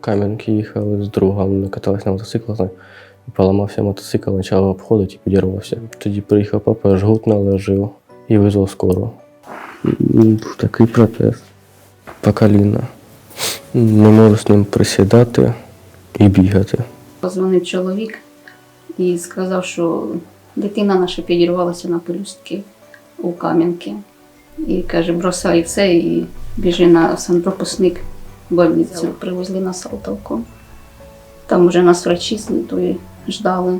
Кам'янки їхали з другом, катались на мотоциклах. І поламався мотоцикл, почав обходити і підірвався. Тоді приїхав папа, жгут наложив і визвав скору. Був такий протез по коліна. Не можу з ним присідати і бігати. Позвонив чоловік і сказав, що дитина наша підірвалася на пелюстки у Кам'янки. І каже, бросай все і біжи на санпропускник больницю. Привезли на Салтовку. Там вже нас врачі з ждали.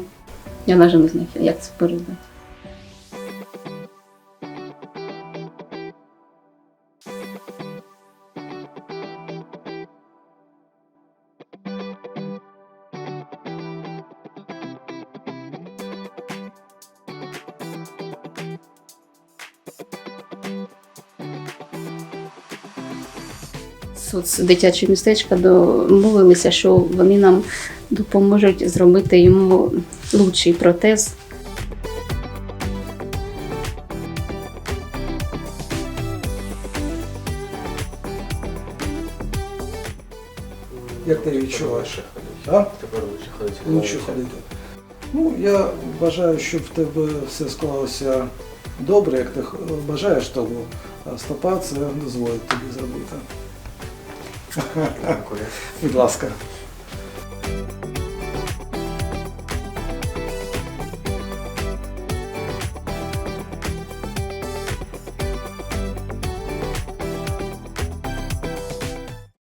Я навіть не знаю, як це передати. Соц дитяче містечко домовилися, що вони нам допоможуть зробити йому лучший протез. Як ти відчуваєш? Тепер лише ходити. Лучше ходити. Ну, я бажаю, щоб в тебе все склалося добре, як ти бажаєш того. А стопа це дозволить тобі зробити. Будь ласка.